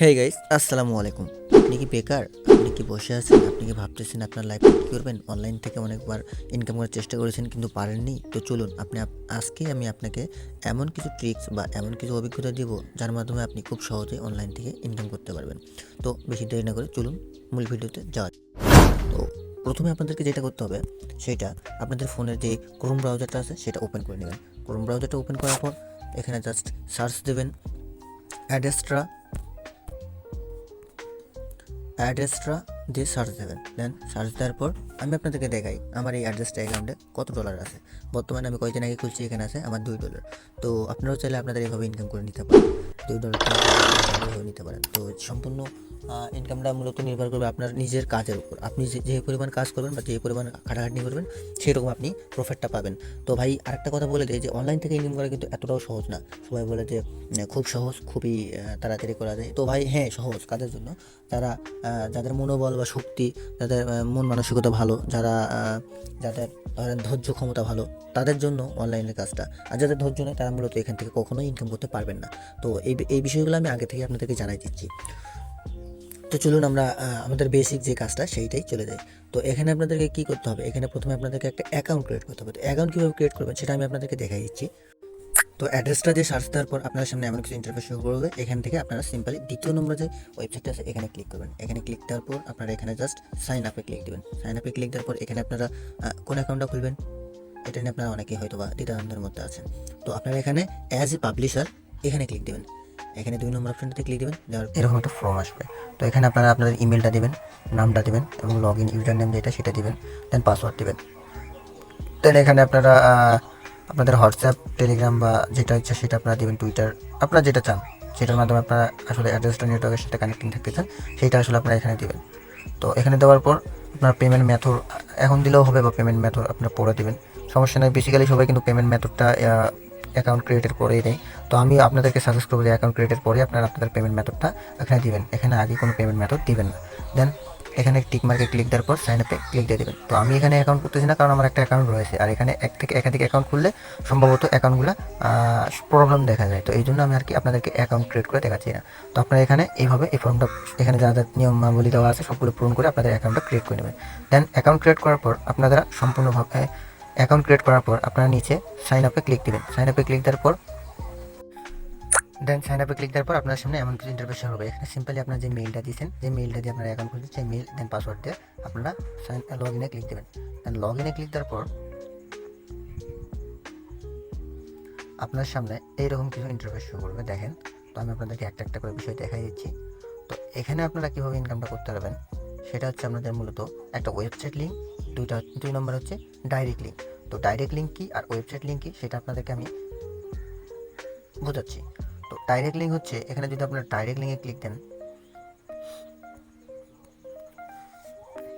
Hey guys আসসালামু আলাইকুম। আপনি কি বেকার? আপনি কি বসে আছেন? আপনি কি ভাবতেছেন আপনার লাইফ কী করবেন? অনলাইন থেকে অনেকবার ইনকাম করার চেষ্টা করেছেন কিন্তু পারেননি। তো চলুন, আপনি আপ- আজকে আমি আপনাকে এমন কিছু ট্রিক্স বা এমন কিছু অভিজ্ঞতা দিব যার মাধ্যমে আপনি খুব সহজে অনলাইন থেকে ইনকাম করতে পারবেন। তো বেশি দেরি না করে চলুন মূল ভিডিওতে যাওয়া তো প্রথমে আপনাদেরকে যেটা করতে হবে, সেটা আপনাদের ফোনের যে ক্রোম ব্রাউজারটা আছে, সেটা ওপেন করে নেবেন। ক্রোম ব্রাউজারটা ওপেন করার পর এখানে জাস্ট সার্চ দেবেন অ্যাডেস্ট্রা অ্যাড্রেসটা দিয়ে সার্চ দেবেন। দেন সার্চ দেওয়ার পর আমি আপনাদেরকে দেখাই আমার এই অ্যাড্রেসটা অ্যাকাউন্টে কত ডলার আছে। বর্তমানে আমি কয়েকদিন আগে খুলছি, এখানে আছে আমার দুই ডলার তো আপনারাও চাইলে আপনাদের এইভাবে ইনকাম করে নিতে পারেন। দুই ডলার নিতে পারেন। তো সম্পূর্ণ ইনকামটা মূলত নির্ভর করবে আপনার নিজের কাজের উপর। আপনি যে যে পরিমাণ কাজ করবেন বা যে পরিমাণ খাটাখাটনি করবেন, সেরকম আপনি প্রফিটটা পাবেন। তো ভাই, আরেকটা কথা বলে দিই যে অনলাইন থেকে ইনকাম করা কিন্তু এতটাও সহজ না। সবাই বলে যে খুব সহজ, খুবই তাড়াতাড়ি করা যায়। তো ভাই হ্যাঁ সহজ কাজের জন্য। যারা যাদের মনোবল বা শক্তি, যাদের মন মানসিকতা ভালো, যারা যাদের ধরেন ধৈর্য ক্ষমতা ভালো, তাদের জন্য অনলাইনের কাজটা। আর যাদের ধৈর্য নেই, তারা মূলত এখান থেকে কখনোই ইনকাম করতে পারবেন না। তো এই এই বিষয়গুলো আমি আগে থেকে আপনাদেরকে জানাই দিচ্ছি। তো চলুন আমরা আমাদের বেসিক যে কাজটা সেইটাই চলে যাই। তো এখানে আপনাদেরকে কি করতে হবে? এখানে প্রথমে আপনাদেরকে একটা অ্যাকাউন্ট ক্রিয়েট করতে হবে। তো অ্যাকাউন্ট কীভাবে ক্রিয়েট করবেন সেটা আমি আপনাদেরকে দেখাই দিচ্ছি। তো অ্যাড্রেসটা দিয়ে সার্চ দেওয়ার পর আপনার সামনে এমন কিছু ইন্টারফেস শুরু করবে। এখান থেকে আপনারা সিম্পলি দ্বিতীয় নম্বরে যে ওয়েবসাইটটা আছে, এখানে ক্লিক করবেন। এখানে ক্লিক দেওয়ার পর আপনারা এখানে জাস্ট সাইন আপে ক্লিক দেবেন। সাইন আপে ক্লিক দেওয়ার পর এখানে আপনারা কোন অ্যাকাউন্টটা খুলবেন? এটা নিয়ে আপনারা অনেকেই হয়তো বা দ্বিধাদ্বন্দ্বের মধ্যে আছেন। তো আপনারা এখানে অ্যাজ এ পাবলিশার এখানে ক্লিক দেবেন। এখানে দুই নম্বর অপশনটাতে ক্লিক দেবেন এরকম একটা ফর্ম আসবে। তো এখানে আপনারা আপনাদের ইমেলটা দেবেন, নামটা দেবেন এবং লগ ইন ইউজার নেম যেটা সেটা দিবেন দেন পাসওয়ার্ড দেবেন। দেন এখানে আপনারা আপনাদের হোয়াটসঅ্যাপ, টেলিগ্রাম বা যেটা ইচ্ছা সেটা আপনারা দেবেন, টুইটার, আপনারা যেটা চান, সেটার মাধ্যমে আপনারা আসলে অ্যাড্রেসটা নেটওয়ার্কের সাথে কানেক্টিং থাকতে চান, সেটা আসলে আপনারা এখানে দেবেন। তো এখানে দেওয়ার পর আপনার পেমেন্ট মেথড এখন দিলেও হবে বা পেমেন্ট মেথড আপনারা পরে দিবেন। সমস্যা নেই বেসিক্যালি সবাই কিন্তু পেমেন্ট মেথডটা অ্যাকাউন্ট ক্রিয়েটের পরেই দেয় তো আমি আপনাদেরকে সাজেস্ট করব যে অ্যাকাউন্ট ক্রিয়েটের পরে আপনারা আপনাদের পেমেন্ট মেথডটা এখানে দিবেন। এখানে আগে কোনো পেমেন্ট মেথড দিবেন না। দেন এখানে টিক মার্কে ক্লিক দেওয়ার পর সাইন আপে ক্লিক দিয়ে দেবেন। তো আমি এখানে অ্যাকাউন্ট করতেছি না, কারণ আমার একটা অ্যাকাউন্ট রয়েছে। আর এখানে এক থেকে একাধিক অ্যাকাউন্ট খুললে সম্ভবত অ্যাকাউন্টগুলো প্রবলেম দেখা যায়। তো এই জন্য আমি আর কি আপনাদেরকে অ্যাকাউন্ট ক্রিয়েট করে দেখাচ্ছি না। তো আপনারা এখানে এইভাবে এই ফর্মটা এখানে যা যা নিয়মাবলী দেওয়া আছে, সবগুলো পূরণ করে আপনাদের অ্যাকাউন্টটা ক্রিয়েট করে নেবেন। দেন অ্যাকাউন্ট ক্রিয়েট করার পর আপনারা সম্পূর্ণভাবে অ্যাকাউন্ট ক্রিয়েট করার পর আপনারা নিচে সাইন আপে ক্লিক দেবেন। সাইন আপে ক্লিক দেওয়ার পর দেন সাইন আপে ক্লিক দেওয়ার পর আপনার সামনে এমন কিছু ইন্টারফেস হবে। এখানে সিম্পলি আপনার যে মেইলটা দিয়েছেন, যে মেইলটা দিয়ে আপনার অ্যাকাউন্ট খুলতে সেই মেইল দেন পাসওয়ার্ড দিয়ে আপনারা সাইন লগ ইনে ক্লিক দেবেন। দেন লগ ইনে ক্লিক দেওয়ার পর আপনার সামনে এইরকম কিছু ইন্টারফেস শুরু করবে। দেখেন, তো আমি আপনাদেরকে একটা একটা করে বিষয় দেখাই দিচ্ছি। তো এখানে আপনারা কীভাবে ইনকামটা করতে পারবেন? সেটা হচ্ছে আপনাদের মূলত একটা ওয়েবসাইট লিঙ্ক দুইটা, দুই নম্বর হচ্ছে ডাইরেক্ট লিঙ্ক তো ডাইরেক্ট লিঙ্ক কী আর ওয়েবসাইট লিঙ্ক কী সেটা আপনাদেরকে আমি বোঝাচ্ছি। তো ডাইরেক্ট লিঙ্ক হচ্ছে, এখানে যদি আপনারা ডাইরেক্ট লিঙ্কে ক্লিক দেন,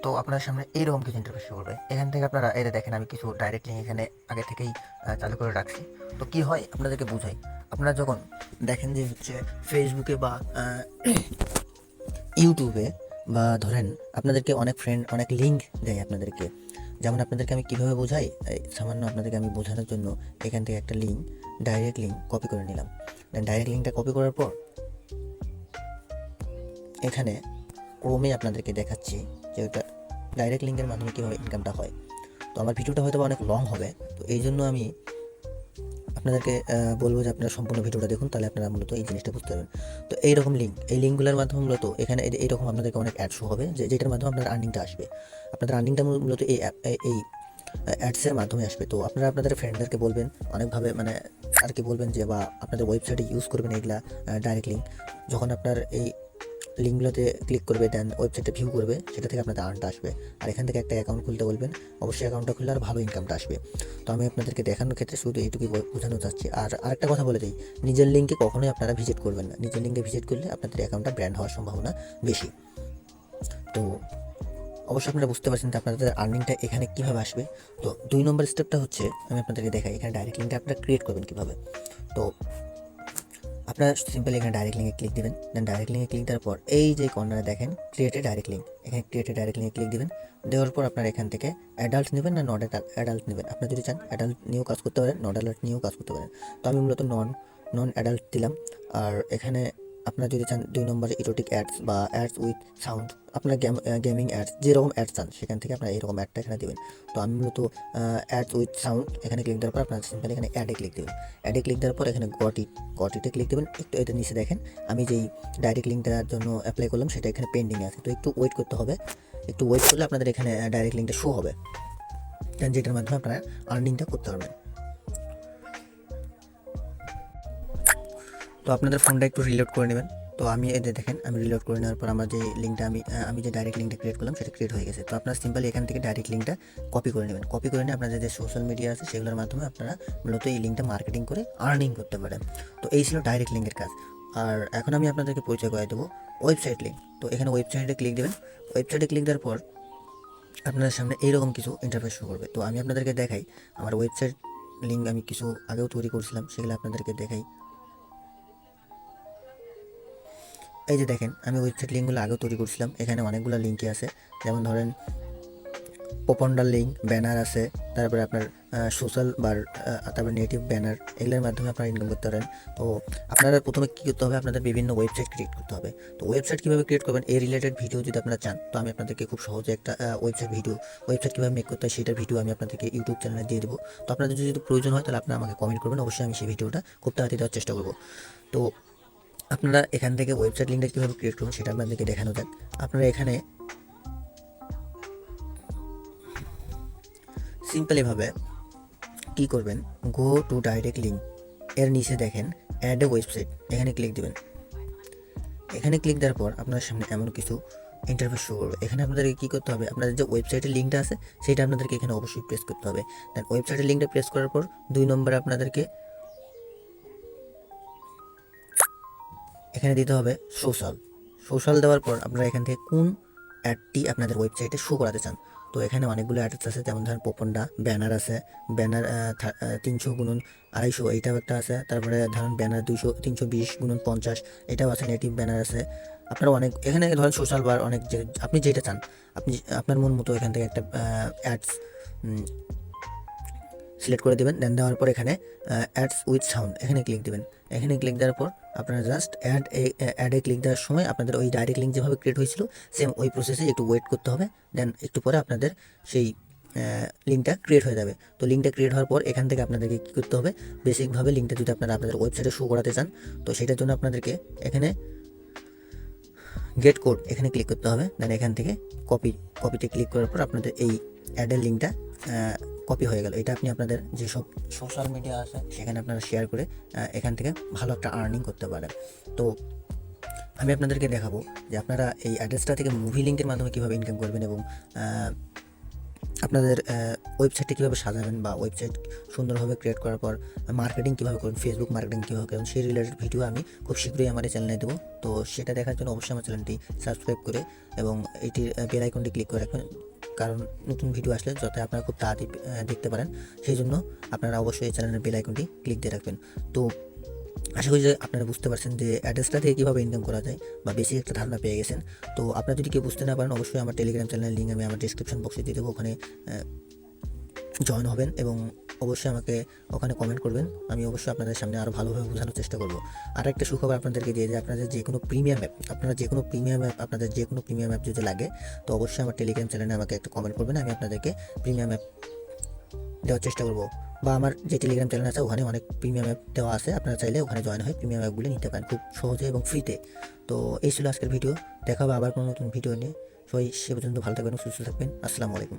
তো আপনার সামনে এইরকম কিছু ইন্টারফেস করবে। এখান থেকে আপনারা এটা দেখেন, আমি কিছু ডাইরেক্ট লিঙ্ক এখানে আগে থেকেই চালু করে রাখছি। তো কি হয় আপনাদেরকে বুঝাই। আপনারা যখন দেখেন যে হচ্ছে ফেসবুকে বা ইউটিউবে বা ধরেন আপনাদেরকে অনেক ফ্রেন্ড অনেক লিঙ্ক দেয় আপনাদেরকে। যেমন আপনাদেরকে আমি কীভাবে বোঝাই? সামান্য আপনাদেরকে আমি বোঝানোর জন্য এখান থেকে একটা লিঙ্ক ডাইরেক্ট লিঙ্ক কপি করে নিলাম। ডাইরেক্ট লিঙ্কটা কপি করার পর এখানে ক্রমে আপনাদেরকে দেখাচ্ছি যে ওটা ডাইরেক্ট লিঙ্কের মাধ্যমে কীভাবে ইনকামটা হয়। তো আমার ভিডিওটা হয়তো অনেক লং হবে, তো এই জন্য আমি আপনাদেরকে বলব যে আপনারা সম্পূর্ণ ভিডিওটা দেখুন, তাহলে আপনারা মূলত এই জিনিসটা বুঝতে পারবেন। তো এইরকম লিঙ্ক এই লিঙ্কগুলোর মাধ্যমে মূলত এখানে এই- এইরকম আপনাদেরকে অনেক অ্যাড হবে, যে, যেটার মাধ্যমে আপনার আর্নিংটা আসবে। আপনাদের আর্নিংটা মূলত এই- এই অ্যাডসের মাধ্যমে আসবে। তো আপনারা আপনাদের ফ্রেন্ডদেরকে বলবেন, অনেকভাবে মানে আর কি বলবেন যে, বা আপনাদের ওয়েবসাইটে ইউজ করবেন এইগুলা ডাইরেক্ট লিঙ্ক যখন আপনার এই লিঙ্কগুলোতে ক্লিক করবে দেন ওয়েবসাইটে ভিউ করবে, সেটা থেকে আপনাদের আর্নটা আসবে। আর এখান থেকে একটা অ্যাকাউন্ট খুলতে বলবেন, অবশ্যই অ্যাকাউন্টটা খুললে আর ভালো ইনকামটা আসবে। তো আমি আপনাদেরকে দেখানোর ক্ষেত্রে শুধু এইটুকুই বোঝানো চাচ্ছি। আর আরেকটা কথা বলে দিই, নিজের লিঙ্কে কখনোই আপনারা ভিজিট করবেন না। নিজের লিঙ্কে ভিজিট করলে আপনাদের অ্যাকাউন্টটা ব্র্যান্ড হওয়ার সম্ভাবনা বেশি। তো অবশ্যই আপনারা বুঝতে পারছেন যে আপনাদের আর্নিংটা এখানে কীভাবে আসবে। তো দুই নম্বর স্টেপটা হচ্ছে, আমি আপনাদেরকে দেখাই, এখানে ডাইরেক্ট লিঙ্কটা আপনারা ক্রিয়েট করবেন কীভাবে। তো আপনারা সিম্পল এখানে ডাইরেক্ট লিঙ্কে ক্লিক দেবেন দেন ডাইরেক্ট লিঙ্কে ক্লিক দেওয়ার পর এই যে কর্নারে দেখেন ক্রিয়েটে ডাইরেক্ট লিঙ্ক এখানে ক্রিয়েটে ডাইরেক্ট লিঙ্কে ক্লিক দেবেন, দেওয়ার পর আপনার এখান থেকে অ্যাডাল্ট নেবেন না নট অ্যাডাল্ট নেবেন। আপনারা যদি চান অ্যাডাল্ট নিয়েও কাজ করতে পারেন নট অ্যাডাল্ট নিয়েও কাজ করতে পারেন। তো আমি মূলত নন নন অ্যাডাল্ট দিলাম। আর এখানে আপনারা যদি চান দুই নম্বরে ইরোটিক অ্যাডস বা অ্যাডস উইথ সাউন্ড আপনার গেম অ্যাডস যেরকম অ্যাড চান, সেখান থেকে আপনার এরকম অ্যাডটা এখানে দেবেন। তো আমি মূলত অ্যাডস উইথ সাউন্ড এখানে ক্লিক দেওয়ার পর আপনার সিম্পল এখানে অ্যাডে ক্লিক দেবেন। অ্যাডে ক্লিক দেওয়ার পর এখানে গটি গটিতে ক্লিক দেবেন। একটু এটা নিচে দেখেন, আমি যেই ডাইরেক্ট লিঙ্ক দেওয়ার জন্য অ্যাপ্লাই করলাম, সেটা এখানে পেন্ডিং আছে। তো একটু ওয়েট করতে হবে। একটু ওয়েট করলে আপনাদের এখানে ডাইরেক্ট লিঙ্কটা শো হবে। যেটার মাধ্যমে আপনারা আর্নিংটা করতে পারবেন। তো আপনাদের ফোনটা একটু রিলোড করে নেবেন। তো আমি এদের দেখেন, আমি রিলোড করে নেওয়ার পর আমার যে লিঙ্কটা আমি আমি যে ডাইরেক্ট লিঙ্কটা ক্রিয়েট করলাম, সেটা ক্রিয়েট হয়ে গেছে। তো আপনারা সিম্পলি এখান থেকে ডাইরেক্ট লিঙ্কটা কপি করে নেবেন। কপি করে নিয়ে আপনাদের যে সোশ্যাল মিডিয়া আছে, সেগুলোর মাধ্যমে আপনারা মূলত এই লিঙ্কটা মার্কেটিং করে আর্নিং করতে পারেন। তো এই ছিল ডাইরেক্ট লিঙ্কের কাজ। আর এখন আমি আপনাদেরকে পরিচয় করে দেবো ওয়েবসাইট লিঙ্ক তো এখানে ওয়েবসাইটে ক্লিক দেবেন। ওয়েবসাইটে ক্লিক দেওয়ার পর আপনাদের সামনে এইরকম কিছু ইন্টারফেস শুরু করবে। তো আমি আপনাদেরকে দেখাই, আমার ওয়েবসাইট লিঙ্ক আমি কিছু আগেও তৈরি করছিলাম, সেগুলো আপনাদেরকে দেখাই। এই যে দেখেন, আমি ওয়েবসাইট লিঙ্কগুলো আগেও তৈরি করছিলাম। এখানে অনেকগুলো লিঙ্কই আছে। যেমন ধরেন পোপন্ডার লিঙ্ক ব্যানার আছে। তারপরে আপনার সোশ্যাল বা তারপরে নেটিভ ব্যানার এগুলোর মাধ্যমে আপনারা ইনকাম করতে পারেন। তো আপনারা প্রথমে কী করতে হবে? আপনাদের বিভিন্ন ওয়েবসাইট ক্রিয়েট করতে হবে। তো ওয়েবসাইট কীভাবে ক্রিয়েট করবেন? এই রিলেটেড ভিডিও যদি আপনারা চান, তো আমি আপনাদেরকে খুব সহজে একটা ওয়েবসাইট ভিডিও ওয়েবসাইট কীভাবে মেক করতে হয় সেটার ভিডিও আমি আপনাদেরকে ইউটিউব চ্যানেলে দিয়ে দেবো। তো আপনাদের যদি প্রয়োজন হয়, তাহলে আপনারা আমাকে কমেন্ট করবেন। অবশ্যই আমি সেই ভিডিওটা খুব তাড়াতাড়ি দেওয়ার চেষ্টা করব। তো আপনারা এখান থেকে ওয়েবসাইট লিঙ্কটা কীভাবে ক্রিয়েট করবেন সেটা আপনাদেরকে দেখানো যাক। আপনারা এখানে সিম্পল এভাবে কী করবেন? গো টু ডাইরেক্ট লিঙ্ক এর নিচে দেখেন অ্যাড এ ওয়েবসাইট এখানে ক্লিক দিবেন। এখানে ক্লিক দেওয়ার পর আপনার সামনে এমন কিছু ইন্টারভিউ শো করবে। এখানে আপনাদেরকে কী করতে হবে? আপনাদের যে ওয়েবসাইটের লিঙ্কটা আছে, সেটা আপনাদেরকে এখানে অবশ্যই প্রেস করতে হবে। দেন ওয়েবসাইটের লিঙ্কটা প্রেস করার পর দুই নম্বরে আপনাদেরকে এখানে দিতে হবে সোশ্যাল সোশ্যাল দেওয়ার পর আপনারা এখান থেকে কোন অ্যাডটি আপনাদের ওয়েবসাইটে শো করাতে চান। তো এখানে অনেকগুলো অ্যাডস আছে, যেমন ধরেন পোপনডা ব্যানার আছে ব্যানার তিনশো গুণন আড়াইশো, এইটাও একটা আছে। তারপরে ধরেন ব্যানার দুইশো, তিনশো বিশ গুণন পঞ্চাশ, এটাও আছে নেটিভ ব্যানার আছে। আপনারা অনেক, এখানে ধরেন সোশ্যাল বার অনেক যে, আপনি যেটা চান, আপনি আপনার মন মতো এখান থেকে একটা অ্যাডস সিলেক্ট করে দেবেন দেন দেওয়ার পর এখানে অ্যাডস উইথ সাউন্ড এখানে ক্লিক দেবেন। এখানে ক্লিক দেওয়ার পর আপনারা জাস্ট অ্যাড অ্যাডে ক্লিক দেওয়ার সময় আপনাদের ওই ডাইরেক্ট লিঙ্ক যেভাবে ক্রিয়েট হয়েছিল সেম ওই প্রসেসে একটু ওয়েট করতে হবে দেন একটু পরে আপনাদের সেই লিঙ্কটা ক্রিয়েট হয়ে যাবে। তো লিঙ্কটা ক্রিয়েট হওয়ার পর এখান থেকে আপনাদেরকে কী করতে হবে? বেসিকভাবে লিঙ্কটা যদি আপনারা আপনাদের ওয়েবসাইটে শো করাতে চান, তো সেটার জন্য আপনাদেরকে এখানে গেট কোড এখানে ক্লিক করতে হবে দেন এখান থেকে কপি কপিতে ক্লিক করার পর আপনাদের এই অ্যাডের লিঙ্কটা কপি হয়ে গেল। এটা আপনি আপনাদের যেসব সোশ্যাল মিডিয়া আছে, সেখানে আপনারা শেয়ার করে এখান থেকে ভালো একটা আর্নিং করতে পারেন। তো আমি আপনাদেরকে দেখাবো যে আপনারা এই অ্যাড্রেসটা থেকে মুভি লিঙ্কের মাধ্যমে কীভাবে ইনকাম করবেন এবং আপনাদের ওয়েবসাইটটা কীভাবে সাজাবেন বা ওয়েবসাইট সুন্দরভাবে ক্রিয়েট করার পর মার্কেটিং কীভাবে করবেন ফেসবুক মার্কেটিং কীভাবে করবেন, সেই রিলেটেড ভিডিও আমি খুব শীঘ্রই আমার এই চ্যানেলে দেবো। তো সেটা দেখার জন্য অবশ্যই আমার চ্যানেলটি সাবস্ক্রাইব করে এবং এটির বেল আইকনটি ক্লিক করে রাখবেন। কারণ নতুন ভিডিও আসলে যাতে আপনারা খুব তাড়াতাড়ি দেখতে পারেন সেই জন্য আপনারা অবশ্যই এই চ্যানেলের বেল আইকনটি ক্লিক দিয়ে রাখবেন। তো আশা করি যে আপনারা বুঝতে পারছেন যে অ্যাড্রেসটা থেকে কীভাবে ইনকাম করা যায় বা বেশি একটা ধারণা পেয়ে গেছেন। তো আপনারা যদি কেউ বুঝতে না পারেন, অবশ্যই আমার টেলিগ্রাম চ্যানেলের লিঙ্ক আমি আমার ডিসক্রিপশন বক্সে দিয়ে দেবো। ওখানে জয়েন হবেন এবং অবশ্যই আমাকে ওখানে কমেন্ট করবেন। আমি অবশ্যই আপনাদের সামনে আরও ভালোভাবে বোঝানোর চেষ্টা করব। আর একটা সুখবর আপনাদেরকে দিয়ে যে আপনাদের যে কোনো প্রিমিয়াম অ্যাপ আপনারা যে কোনো প্রিমিয়াম অ্যাপ আপনাদের যে কোনো প্রিমিয়াম অ্যাপ যদি লাগে, তো অবশ্যই আমার টেলিগ্রাম চ্যানেলে আমাকে একটা কমেন্ট করবেন, আমি আপনাদেরকে প্রিমিয়াম অ্যাপ দেওয়ার চেষ্টা করব। বা আমার যে টেলিগ্রাম চ্যানেল আছে, ওখানে অনেক প্রিমিয়াম অ্যাপ দেওয়া আছে, আপনারা চাইলে ওখানে জয়েন হয়ে প্রিমিয়াম অ্যাপগুলি নিতে পারেন খুব সহজে এবং ফ্রিতে তো এই ছিল আজকের ভিডিও দেখা আবার কোনো নতুন ভিডিও নিয়ে। সবাই সে পর্যন্ত ভালো থাকবেন, সুস্থ থাকবেন, আসসালামু আলাইকুম।